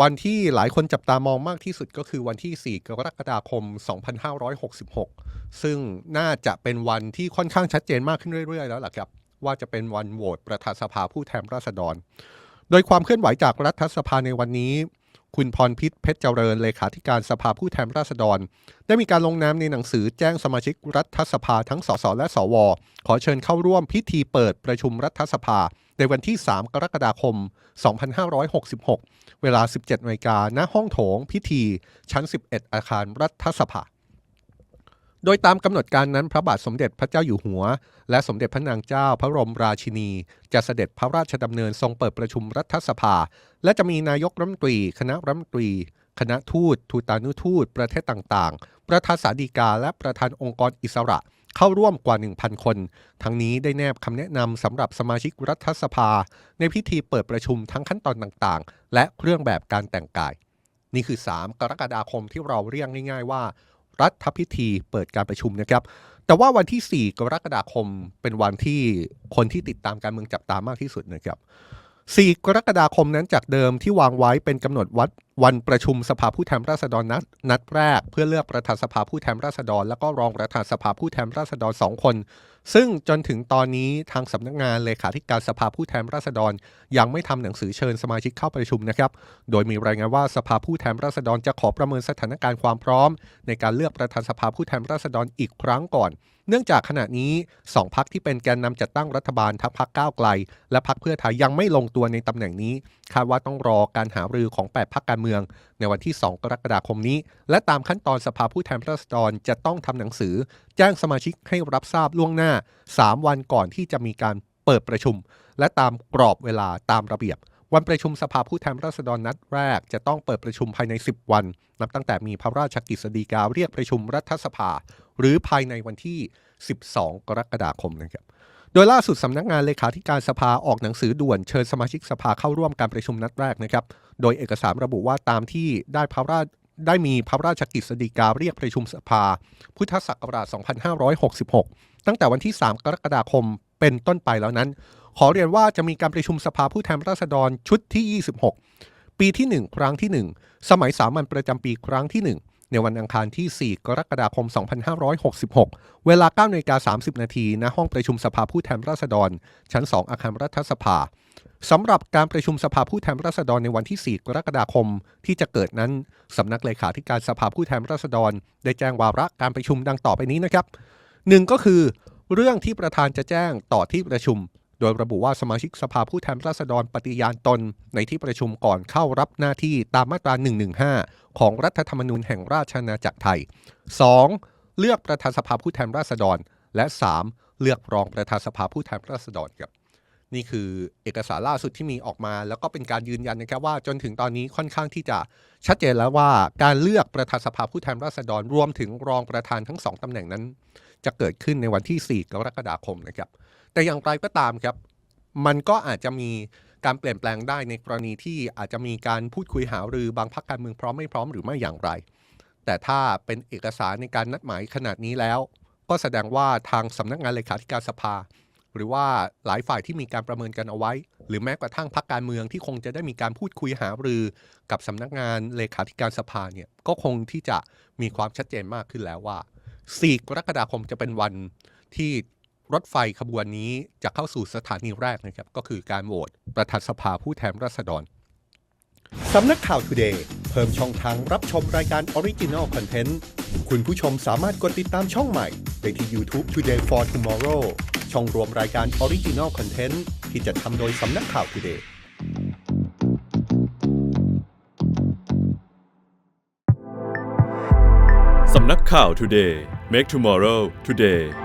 วันที่หลายคนจับตามองมากที่สุดก็คือวันที่ 4 กรกฎาคม 2566 ซึ่งน่าจะเป็นวันที่ค่อนข้างชัดเจนมากขึ้นเรื่อย ๆ แล้วล่ะครับ ว่าจะเป็นวันโหวตประธานสภาผู้แทนราษฎร โดยความเคลื่อนไหวจากรัฐสภาในวันนี้ คุณพรพิษเพชรเจริญเลขาธิการสภาผู้แทนราษฎร ได้มีการลงนามในหนังสือแจ้งสมาชิกรัฐสภาทั้งสสและสว ขอเชิญเข้าร่วมพิธีเปิดประชุมรัฐสภา ในวันที่ 3 กรกฎาคม 2566 เวลา 17นาฬิกาณห้องโถงพิธี ชั้น 11 อาคารรัฐสภา โดยตามกำหนดการนั้นพระบาทสมเด็จพระเจ้าอยู่หัว และสมเด็จพระนางเจ้าพระบรมราชินี จะเสด็จพระราชดำเนินทรงเปิดประชุมรัฐสภา และจะมีนายกรัฐมนตรี คณะรัฐมนตรี คณะทูตทูตานุทูต ประเทศต่างๆ ประธานสาดีกาและประธานองค์กรอิสระเข้าร่วมกว่า 1,000 คน ทั้งนี้ได้แนบคำแนะนำสำหรับสมาชิกรัฐสภา ในพิธีเปิดประชุมทั้งขั้นตอนต่างๆ และเครื่องแบบการแต่งกาย นี่คือ 3 กรกฎาคมที่เราเรียกง่าย ๆ ว่า รัฐพิธีเปิดการประชุมนะครับ แต่ว่าวันที่ 4 กรกฎาคมเป็นวันที่คนที่ติดตามการเมืองจับตามากที่สุดนะครับ 4 กรกฎาคมนั้นจากเดิมที่วางไว้เป็นกำหนดวัดวันประชุมสภาผู้แทนราษฎรนัดนัดแรก เพื่อเลือกประธานสภาผู้แทนราษฎร แล้วก็รองประธานสภาผู้แทนราษฎรสองคน ซึ่งจนถึงตอนนี้ทางสำนักงานเลขาธิการสภาผู้แทนราษฎร ยังไม่ทำหนังสือเชิญสมาชิกเข้าประชุมนะครับ โดยมีรายงานว่าสภาผู้แทนราษฎรจะขอประเมินสถานการณ์ความพร้อม ในการเลือกประธานสภาผู้แทนราษฎรอีกครั้งก่อน เนื่องจากขณะนี้สองพักที่เป็นแกนนำจัดตั้งรัฐบาลทั้งพักก้าวไกล และพักเพื่อไทยยังไม่ลงตัวในตำแหน่งนี้คาดว่าต้องรอการหารือของ8พักการเมือง ในวันที่ 2 กรกฎาคมนี้ และตามขั้นตอนสภาผู้แทนราษฎรจะต้องทำหนังสือ แจ้งสมาชิกให้รับทราบล่วงหน้า 3 วันก่อนที่จะมีการเปิดประชุม และตามกรอบเวลาตามระเบียบ วันประชุมสภาผู้แทนราษฎรนัดแรก จะต้องเปิดประชุมภายใน 10 วัน นับตั้งแต่มีพระราชกิจสฎีกาเรียกประชุมรัฐสภา หรือภายในวันที่ 12 กรกฎาคมนะครับโดยล่าสุดสำนักงานเลขาธิการสภาออกหนังสือด่วนเชิญสมาชิกสภาเข้าร่วมการประชุมนัดแรกนะครับ โดยเอกสารระบุว่าตามที่ได้พระราชได้มีพระราชกิจสฎีกาเรียกประชุมสภา พุทธศักราช 2566 ตั้งแต่วันที่ 3 กรกฎาคมเป็นต้นไปแล้วนั้น ขอเรียนว่าจะมีการประชุมสภาผู้แทนราษฎรชุดที่ 26 ปีที่ 1 ครั้งที่ 1 สมัยสามัญประจำปีครั้งที่ 1ในวันอังคารที่ 4 กรกฎาคม 2566 เวลา9นาฬิกา30 นาทีณห้องประชุมสภาผู้แทนราษฎร ชั้น 2 อาคารรัฐสภา สำหรับการประชุมสภาผู้แทนราษฎรในวันที่ 4 กรกฎาคมที่จะเกิดนั้น สำนักเลขาธิการสภาผู้แทนราษฎร ได้แจ้งวาระการประชุมดังต่อไปนี้นะครับหนึ่งก็คือ เรื่องที่ประธานจะแจ้งต่อที่ประชุม โดยระบุว่าสมาชิกสภาผู้แทนราษฎรปฏิญาณตน ในที่ประชุมก่อนเข้ารับหน้าที่ตามมาตรา 115 ของรัฐธรรมนูญแห่งราชอาณาจักรไทย 2. เลือกประธานสภาผู้แทนราษฎร และ 3. เลือกรองประธานสภาผู้แทนราษฎรครับ นี่คือเอกสารล่าสุดที่มีออกมา แล้วก็เป็นการยืนยันนะครับว่าจนถึงตอนนี้ค่อนข้างที่จะชัดเจนแล้วว่าการเลือกประธานสภาผู้แทนราษฎรรวมถึงรองประธานทั้งสองตำแหน่งนั้น จะเกิดขึ้นในวันที่ 4 กรกฎาคมนะครับ แต่อย่างไรก็ตามครับ มันก็อาจจะมีการเปลี่ยนแปลงได้ในกรณีที่อาจจะมีการพูดคุยหารือบางพรรคการเมืองพร้อมไม่พร้อมหรือไม่อย่างไร แต่ถ้าเป็นเอกสารในการนัดหมายขนาดนี้แล้ว ก็แสดงว่าทางสำนักงานเลขาธิการสภา หรือว่าหลายฝ่ายที่มีการประเมินกันเอาไว้ หรือแม้กระทั่งพรรคการเมืองที่คงจะได้มีการพูดคุยหารือกับสำนักงานเลขาธิการสภาเนี่ยก็คงที่จะมีความชัดเจนมากขึ้นแล้วว่า 4 กรกฎาคมจะเป็นวันที่รถไฟขบวนนี้จะเข้าสู่สถานีแรกนะครับ ก็คือการโหวตประธานสภาผู้แทนราษฎรสำนักข่าว Today เพิ่มช่องทางรับชมรายการ Original Content คุณผู้ชมสามารถกดติดตามช่องใหม่ได้ที่ YouTube Today for Tomorrow ช่องรวมรายการ Original Content ที่จะทำโดยสำนักข่าว Today สำนักข่าว Today Make Tomorrow Today